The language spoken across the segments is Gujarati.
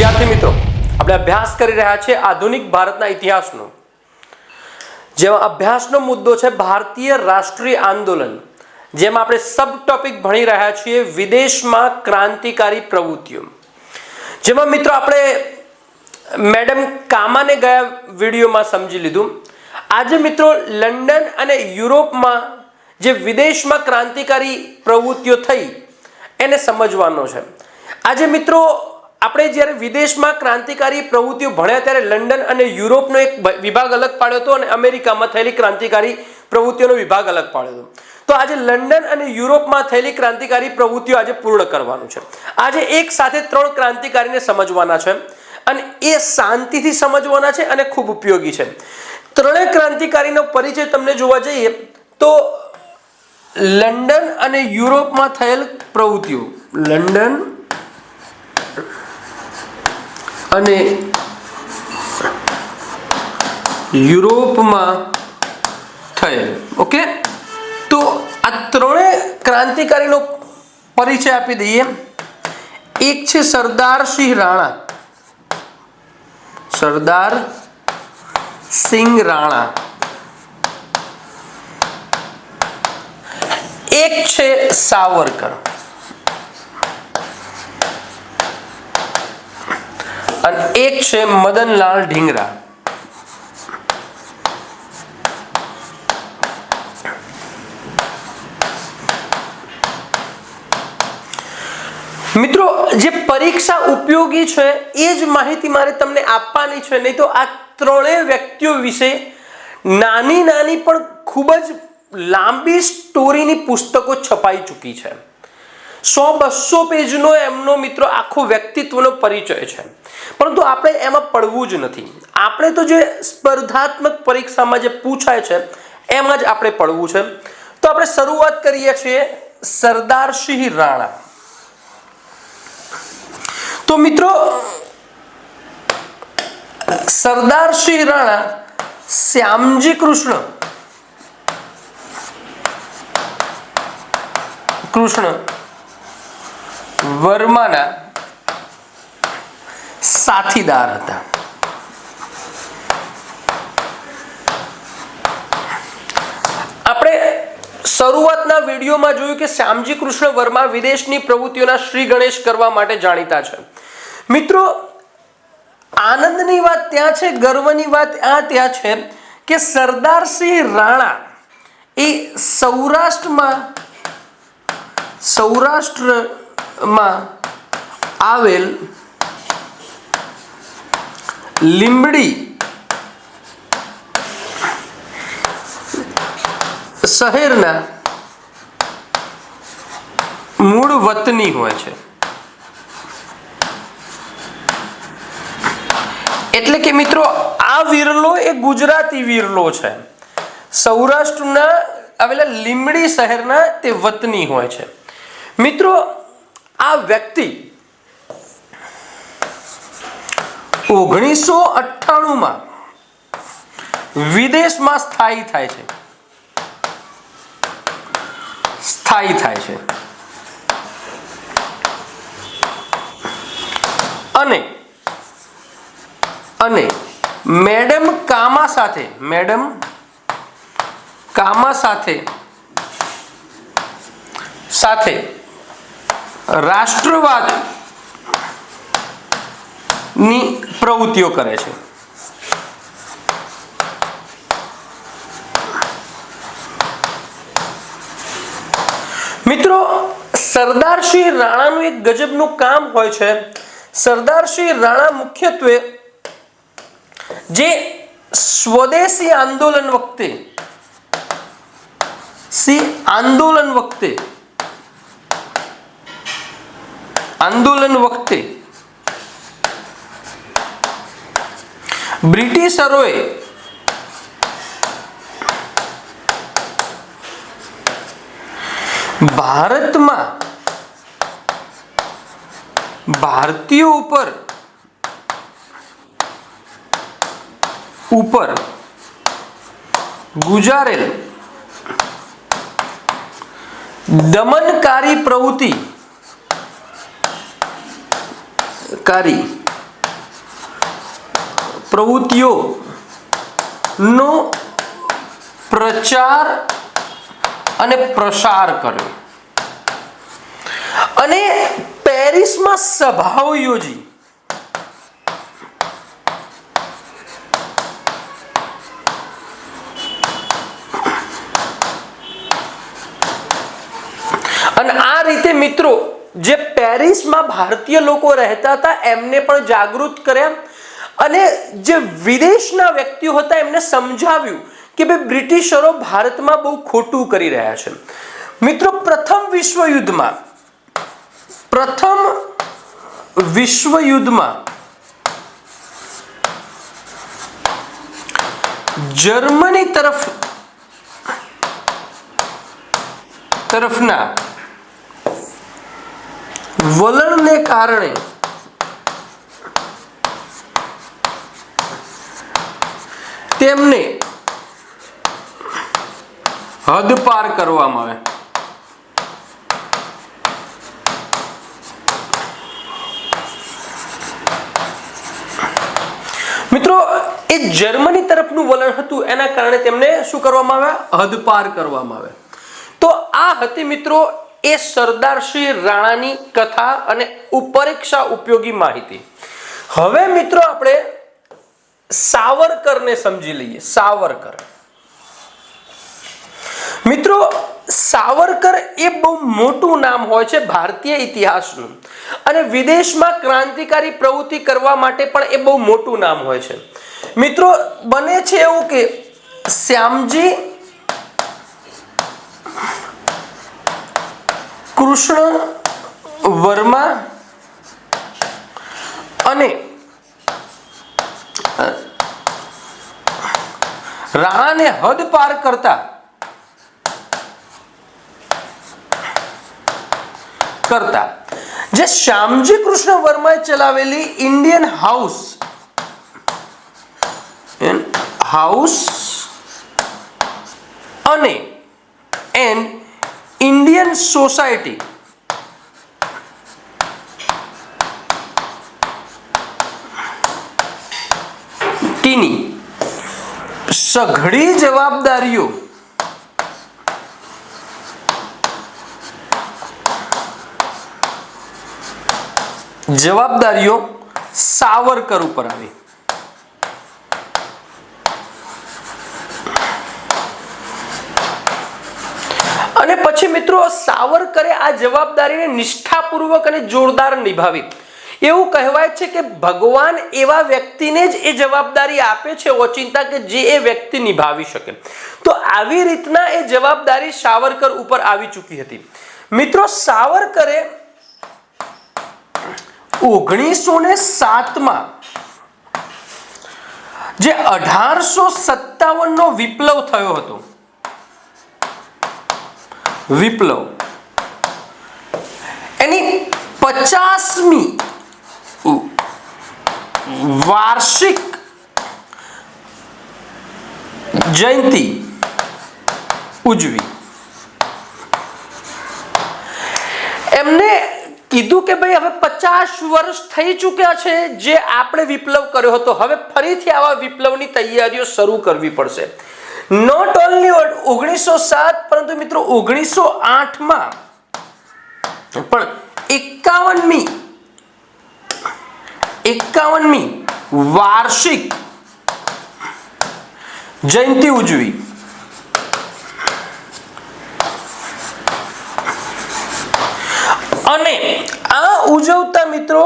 વિદ્યાર્થી મિત્રો, આપણે અભ્યાસ કરી રહ્યા છીએ આધુનિક ભારતના ઇતિહાસનો. જેમાં અભ્યાસનો મુદ્દો છે ભારતીય રાષ્ટ્રીય આંદોલન, જેમાં આપણે સબ ટોપિક ભણી રહ્યા છીએ વિદેશમાં ક્રાંતિકારી પ્રવૃત્તિઓ. જેમાં મિત્રો આપણે મેડમ કામાને ગયા વિડીયોમાં સમજી લીધું. આજે મિત્રો લંડન અને યુરોપમાં જે વિદેશમાં ક્રાંતિકારી પ્રવૃત્તિઓ થઈ, એને સમજવાનો છે. આજે મિત્રો આપણે જ્યારે વિદેશમાં ક્રાંતિકારી પ્રવૃત્તિઓ ભણ્યા ત્યારે લંડન અને યુરોપનો એક વિભાગ અલગ પાડ્યો હતો અને અમેરિકામાં થયેલી ક્રાંતિકારી પ્રવૃત્તિઓનો વિભાગ અલગ પાડ્યો હતો. તો આજે લંડન અને યુરોપમાં થયેલી ક્રાંતિકારી પ્રવૃત્તિઓ આજે પૂર્ણ કરવાનું છે. આજે એક સાથે ત્રણ ક્રાંતિકારીને સમજવાના છે અને એ શાંતિથી સમજવાના છે અને ખૂબ ઉપયોગી છે. ત્રણેય ક્રાંતિકારીનો પરિચય તમને જોવા જઈએ તો લંડન અને યુરોપમાં થયેલ પ્રવૃત્તિઓ, લંડન અને યુરોપમાં થયેલ, ઓકે? તો આ ત્રણેય ક્રાંતિકારીનો પરિચય આપી દઈએ. એક છે સરદાર સિંહ રાણા. સરદાર સિંહ રાણા. એક છે સાવરકર. અને એક છે મદનલાલ ઢીંગરા. મિત્રો, જે પરીક્ષા ઉપયોગી છે, એ જ માહિતી મારે તમને આપવાની છે. નહીં તો આ ત્રણેય વ્યક્તિઓ વિશે નાની નાની પણ ખૂબ જ લાંબી સ્ટોરીની પુસ્તકો છપાઈ ચૂકી છે. સો બસો પેજનો એમનો મિત્રો આખો વ્યક્તિત્વનો પરિચય છે. પરંતુ આપણે એમાં પડવું જ નથી. આપણે તો જે સ્પર્ધાત્મક પરીક્ષામાં જે પૂછાય છે, એમાં જ આપણે પડવું છે. તો આપણે શરૂઆત કરીએ છીએ સરદારસિંહ રાણા. તો મિત્રો સરદારસિંહ રાણા શ્યામજી કૃષ્ણ. કૃષ્ણ. વર્માના સાથીદાર હતા. આપણે શરૂઆતના વિડીયોમાં જોયું કે શ્યામજી કૃષ્ણ વર્મા વિદેશની પ્રવૃત્તિઓના શ્રી ગણેશ કરવા માટે જાણીતા છે. મિત્રો, આનંદની વાત ત્યાં છે, ગર્વની વાત આ ત્યાં છે કે સરદારસિંહ રાણા એ સૌરાષ્ટ્રમાં સૌરાષ્ટ્રમાં આવેલ લીંબડી શહેરના મૂળ વતની હોય છે. એટલે કે મિત્રો, આ વિરલો એ ગુજરાતી વિરલો છે. સૌરાષ્ટ્રના આવેલા લીંબડી શહેરના તે વતની હોય છે. મિત્રો આ વ્યક્તિ ઓગણીસો અઠ્ઠાણુંમાં વિદેશમાં સ્થાયી થાય છે. સ્થાયી થાય છે. અને અને મેડમ કામા સાથે, મેડમ કામા સાથે સાથે રાષ્ટ્રવાદની પ્રવૃત્તિઓ કરે છે. મિત્રો, સરદારસિંહ રાણાનું એક ગજબનું કામ હોય છે. સરદારસિંહ રાણા મુખ્યત્વે જે સ્વદેશી આંદોલન વખતે, સી આંદોલન વખતે આંદોલન વખતે બ્રિટિશરોએ ભારતમાં ભારતીયો ઉપર ઉપર ગુજારેલ દમનકારી પ્રવૃત્તિ કારી પ્રવૃત્તિઓ નો પ્રચાર અને પ્રસાર કર્યો. અને પેરિસમાં સભાઓ યોજી. અને આ રીતે મિત્રો જે પેરિસમાં ભારતીય લોકો રહેતા હતા, એમને પણ જાગૃત કર્યા અને જે વિદેશના વ્યક્તિઓ હતા, એમને સમજાવ્યું કે ભાઈ બ્રિટિશરો ભારતમાં બહુ ખોટું કરી રહ્યા છે. મિત્રો, પ્રથમ વિશ્વયુદ્ધમાં પ્રથમ વિશ્વયુદ્ધમાં જર્મની તરફ, તરફના વલણને કારણે તેમને હદ પાર કરવામાં આવે. મિત્રો, એ જર્મની તરફનું વલણ હતું, એના કારણે તેમને શું કરવામાં આવ્યા? હદપાર કરવામાં આવે તો આ હતી, મિત્રો એ સરદારશ્રી રાણાની કથા અને ઉપરીક્ષા ઉપયોગી માહિતી. હવે મિત્રો આપણે સાવરકરને સમજી લઈએ, સાવરકર. મિત્રો, સાવરકર એ બહુ મોટું નામ હોય છે ભારતીય ઇતિહાસનું. અને વિદેશમાં ક્રાંતિકારી પ્રવૃત્તિ કરવા માટે પણ એ બહુ મોટું નામ હોય છે. મિત્રો, બને છે એવું કે શ્યામજી કૃષ્ણ વર્મા અને રાણાને હદ પાર કરતા કરતા, જે શ્યામજી કૃષ્ણ વર્માએ ચલાવેલી ઇન્ડિયન હાઉસ હાઉસ અને ઇન્ડિયન સોસાયટી ટીની સઘળી જવાબદારીઓ. જવાબદારીઓ સાવરકર ઉપર આવી અને પછી મિત્રો સાવરકરે આ જવાબદારીને નિષ્ઠાપૂર્વક અને જોરદાર નિભાવી. એવું કહેવાય છે કે ભગવાન એવા વ્યક્તિને જ એ જવાબદારી આપે છે, ઓચિંતા કે જે એ વ્યક્તિ નિભાવી શકે. તો આવી રીતના એ જવાબદારી સાવરકર ઉપર આવી ચૂકી હતી. મિત્રો, સાવરકરે ઓગણીસો ને સાતમાં જે અઢારસો સત્તાવન નો વિપ્લવ થયો હતો વિપ્લવ. એની પચાસમી વાર્ષિક જયંતિ ઉજવી. એમને કીધું કે ભાઈ હવે પચાસ વર્ષ થઈ ચૂક્યા છે જે આપણે વિપ્લવ કર્યો હતો. હવે ફરીથી આવા વિપ્લવની તૈયારીઓ શરૂ કરવી પડશે. નોટ ઓનલી ઓગણીસો સાત, પરંતુ મિત્રો ઓગણીસો આઠમાં પણ એકાવનમી એકાવનમી વાર્ષિક જયંતિ ઉજવી. અને આ ઉજવતા મિત્રો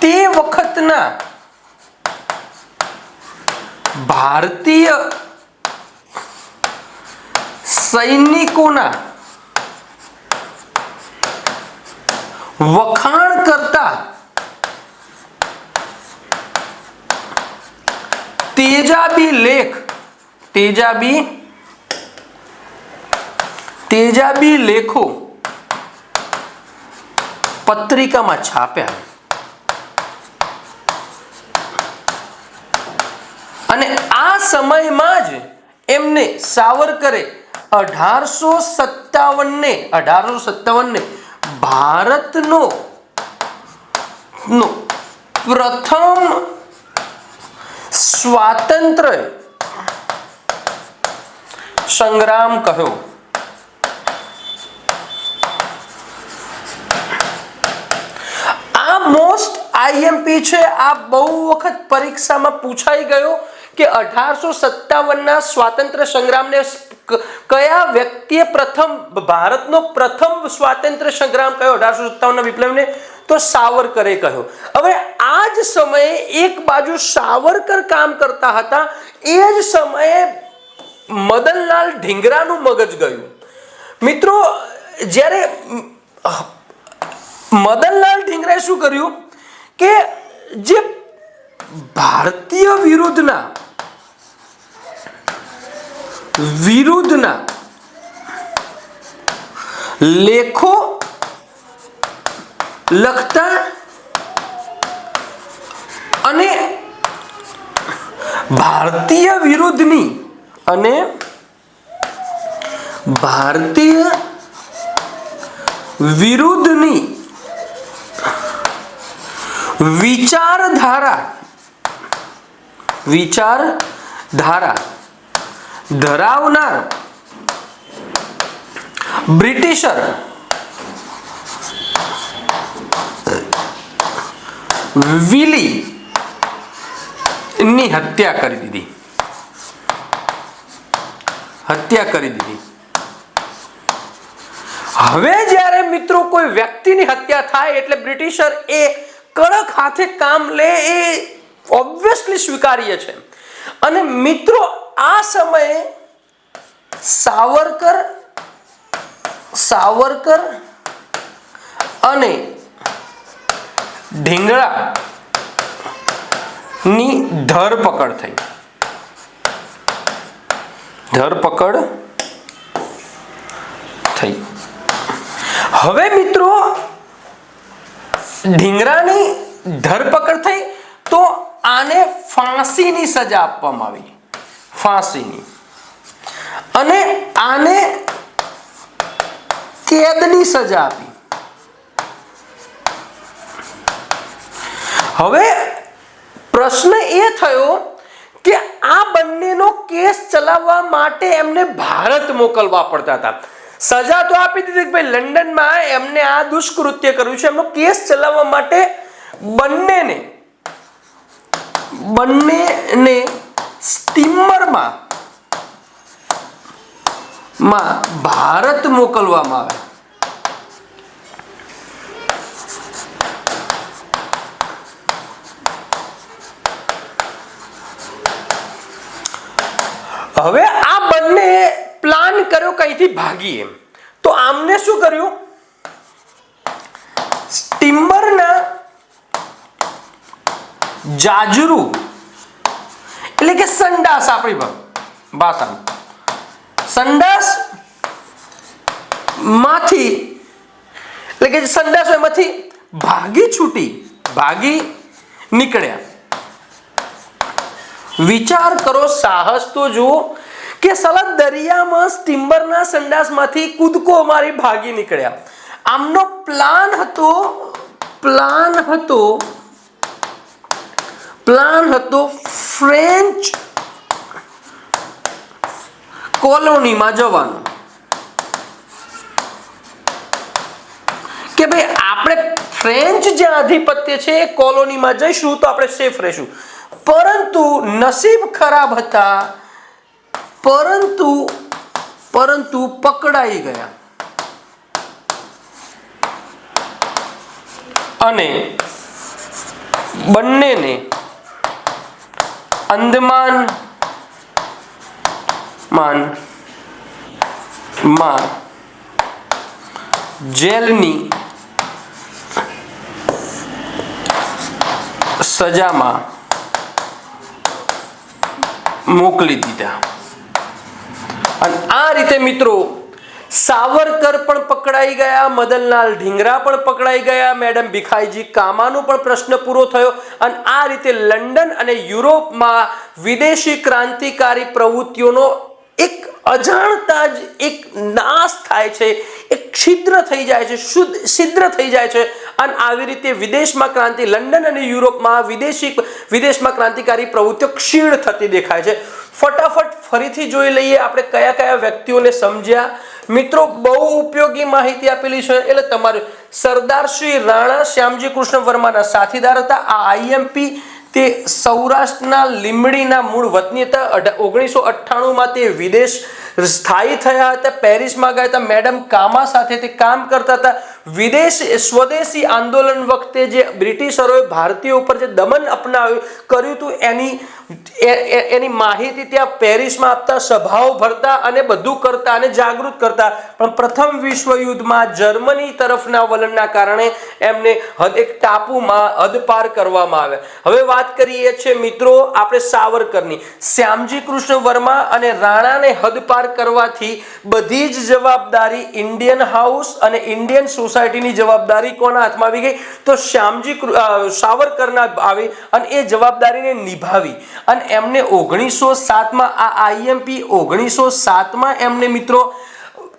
તે વખતના ભારતીય સૈનિકોના વખાણ કરતા તેજાબી લેખ તેજાબી તેજાબી લેખો પત્રિકામાં છાપ્યા અને આ સમયમાં જ એમને સાવરકરે અઢારસો સત્તાવનને અઢારસો સત્તાવનને ભારતનો, નો પ્રથમ સ્વાતંત્ર સંગ્રામ કહ્યો આ મોસ્ટ આઈએમપી છે, આ બહુ વખત પરીક્ષામાં પૂછાઈ ગયો. કે અઢારસો સત્તાવનના સ્વાતંત્ર્ય સંગ્રામને કયા વ્યક્તિએ પ્રથમ, ભારતનો પ્રથમ સ્વાતંત્ર્ય સંગ્રામ કયો? અઢારસો સત્તાવનના વિપ્લવને? તો સાવરકરે કહ્યો. હવે આ જ સમયે એક બાજુ સાવરકર કામ કરતા હતા, એ જ સમયે મદનલાલ ઢીંગરાનું મગજ ગયું. મિત્રો, જ્યારે મદનલાલ ઢીંગરાએ શું કર્યું? કે જે ભારતીય વિરુદ્ધના વિરુદ્ધના લેખો લખતા અને ભારતીય વિરુદ્ધની અને ભારતીય વિરુદ્ધની વિચારધારા વિચારધારા ધરાવનાર બ્રિટિશર વિલી ની હત્યા કરી દીધી. હત્યા કરી દીધી. હવે જ્યારે મિત્રો કોઈ વ્યક્તિની હત્યા થાય એટલે બ્રિટિશર એ કડક હાથે કામ લે એ ઓબ્વિયસલી સ્વીકાર્ય છે. અને મિત્રો આ સમયે સાવરકર સાવરકર અને ઢીંગળા ની ધરપકડ થઈ. ધરપકડ થઈ. હવે મિત્રો ઢીંગરાની ધરપકડ થઈ તો આને ફાંસીની સજા આપવામાં આવી. ફાંસીની. અને આને કેદની સજા આપી. હવે પ્રશ્ન એ થયો કે આ બંનેનો કેસ ચલાવવા માટે એમને ભારત મોકલવા પડતા હતા. સજા તો આપી દીધી ભાઈ લંડનમાં એમને આ દુષ્કૃત્ય કર્યું છે. એમનો કેસ ચલાવવા માટે બંનેને બંનેને સ્ટીમરમાં માં ભારત મોકલવામાં આવે. હવે આ બંને પ્લાન કર્યો કઈથી? ભાગીએ તો આમને શું કર્યું? સ્ટીમરના જાજરૂ કે સંડાસ આપણી ભાષામાં. સંડાસમાંથી, એટલે કે સંડાસ એમાંથી ભાગી છૂટી, ભાગી નીકળ્યા. વિચાર કરો સાહસ તો જુઓ કે સલા દરિયામાં સ્ટીમ્બરના સંડાસમાંથી કૂદકો મારી ભાગી નીકળ્યા. આમનો પ્લાન હતો પ્લાન હતો પ્લાન હતો ફ્રેન્ચ કોલોનીમાં જવાનું. કે ભાઈ, આપણે ફ્રેન્ચ જે આધિપત્ય છે એ કોલોનીમાં જઈશું તો આપણે સેફ રહીશું. પરંતુ નસીબ ખરાબ હતા, પરંતુ પરંતુ પકડાઈ ગયા. અને બંનેને અંદમાન માન. માં. જેલની સજામાં મોકલી દીધા. અને આ રીતે મિત્રો સાવરકર પણ પકડાઈ ગયા, મદનલાલ ઢીંગરા પણ પકડાઈ ગયા, મેડમ ભીખાઈજી કામાનો પણ પ્રશ્ન પૂરો થયો અને આ રીતે લંડન અને યુરોપમાં વિદેશી ક્રાંતિકારી પ્રવૃત્તિઓનો એક અજાણતા જ એક નાશ થાય છે, એક છિદ્ર થઈ જાય છે, શુદ્ધ છિદ્ર થઈ જાય છે. અને આવી રીતે વિદેશમાં ક્રાંતિ, લંડન અને યુરોપમાં વિદેશી, વિદેશમાં ક્રાંતિકારી પ્રવૃત્તિઓ ક્ષીણ થતી દેખાય છે. ફટાફટ ફરીથી જોઈ લઈએ આપણે કયા કયા વ્યક્તિઓને સમજ્યા. મિત્રો, બહુ ઉપયોગી માહિતી આપેલી છે. એટલે તમારે સરદાર શ્રી રાણા શ્યામજી કૃષ્ણ વર્માના સાથીદાર હતા. આ આઈએમપી તે સૌરાષ્ટ્રના લીંબડીના મૂળ વતની હતા. ઓગણીસો અઠ્ઠાણુંમાં તે વિદેશ સ્થાયી થયા હતા, પેરિસમાં ગયા હતા. મેડમ કામા સાથે તે કામ કરતા હતા. વિદેશ, સ્વદેશી આંદોલન વખતે જે બ્રિટિશરોએ ભારતીયો ઉપર જે દમન અપનાવ્યું, કર્યું હતું, એની એની માહિતી ત્યાં પેરિસમાં આપતા, સભાઓ ભરતા અને બધું કરતા અને જાગૃત કરતા. પણ પ્રથમ વિશ્વયુદ્ધમાં જર્મની તરફના વલણના કારણે એમને હદ, એક ટાપુમાં હદપાર કરવામાં આવ્યા. હવે વાત કરીએ છીએ મિત્રો, આપણે સાવરકરની. શ્યામજી કૃષ્ણ વર્મા અને રાણાને હદપાર કરવાથી બધી જ જવાબદારી ઇન્ડિયન હાઉસ અને ઇન્ડિયન સોસાયટીની જવાબદારી કોના હાથમાં આવી ગઈ? તો શ્યામજી સાવરકરના આવી અને એ જવાબદારીને નિભાવી. અને એમને ઓગણીસો સાતમાં, આ આઈએમપી ઓગણીસો સાતમાં એમને મિત્રો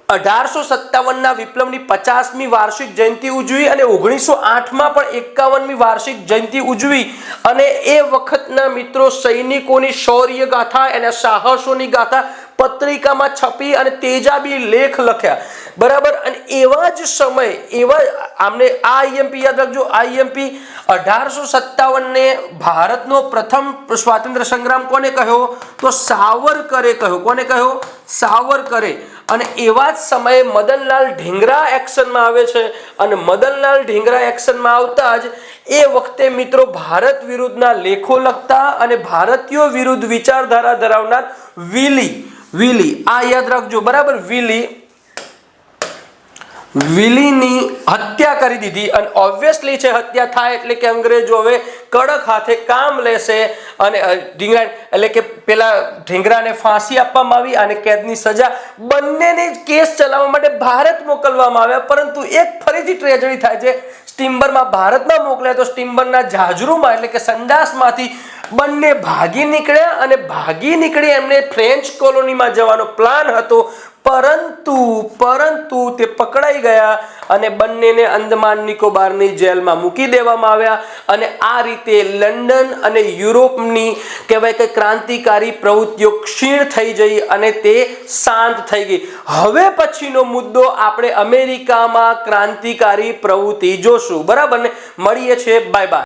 અઢારસો સત્તાવનના વિપ્લવની પચાસમી વાર્ષિક જયંતિ ઉજવી અને ઓગણીસો આઠમાં પણ એકાવનમી વાર્ષિક જયંતિ ઉજવી. અને એ વખતના મિત્રો સૈનિકોની શૌર્ય ગાથા એના સાહસોની ગાથા પત્રિકામાં છપી અને તેજાબી લેખ લખ્યા. બરાબર? અને એવા જ સમય, એવા આમને આ આઈએમપી યાદ રાખજો. આઈએમપી અઢારસો સત્તાવનને ભારતનો પ્રથમ સ્વાતંત્ર્ય સંગ્રામ કોને કહ્યો? તો સાવરકરે કહ્યો. કોને કહ્યો? સાવરકરે. અને એવા જ સમયે મદનલાલ ઢીંગરા એક્શનમાં આવે છે. અને મદનલાલ ઢીંગરા એક્શનમાં આવતા જ એ વખતે મિત્રો ભારત વિરુદ્ધના લેખો લખતા અને ભારતીયો વિરુદ્ધ વિચારધારા ધરાવનાર વિલી વિલી. આ યાદ રાખજો, બરાબર? વિલી. વિલીની હત્યા કરી દીધી અને ઓબ્વિયસલી છે, હત્યા થાય એટલે કે અંગ્રેજો હવે કડક હાથે કામ લેશે અને ઢીંગરા એટલે કે પેલા ઢીંગરાને ફાંસી આપવામાં આવી અને કેદની સજા બંનેને કેસ ચલાવવા માટે ભારત મોકલવામાં આવ્યા. પરંતુ એક ફરીથી ટ્રેજડી થાય છે, સ્ટીમ્બરમાં ભારતમાં મોકલ્યા તો સ્ટીમ્બરના જાજરૂમાં, એટલે કે સંડાસમાંથી બંને ભાગી નીકળ્યા અને ભાગી નીકળી એમને ફ્રેન્ચ કોલોનીમાં જવાનો પ્લાન હતો. પરંતુ પરંતુ તે પકડાઈ ગયા અને બંનેને અંદમાન નિકોબારની જેલમાં મૂકી દેવામાં આવ્યા. અને આ રીતે લંડન અને યુરોપની કહેવાય કે ક્રાંતિકારી પ્રવૃત્તિઓ ક્ષીણ થઈ જઈ અને તે શાંત થઈ ગઈ. હવે પછીનો મુદ્દો આપણે અમેરિકામાં ક્રાંતિકારી પ્રવૃત્તિ જોશું. બરાબર ને? મળીએ છીએ. Bye bye.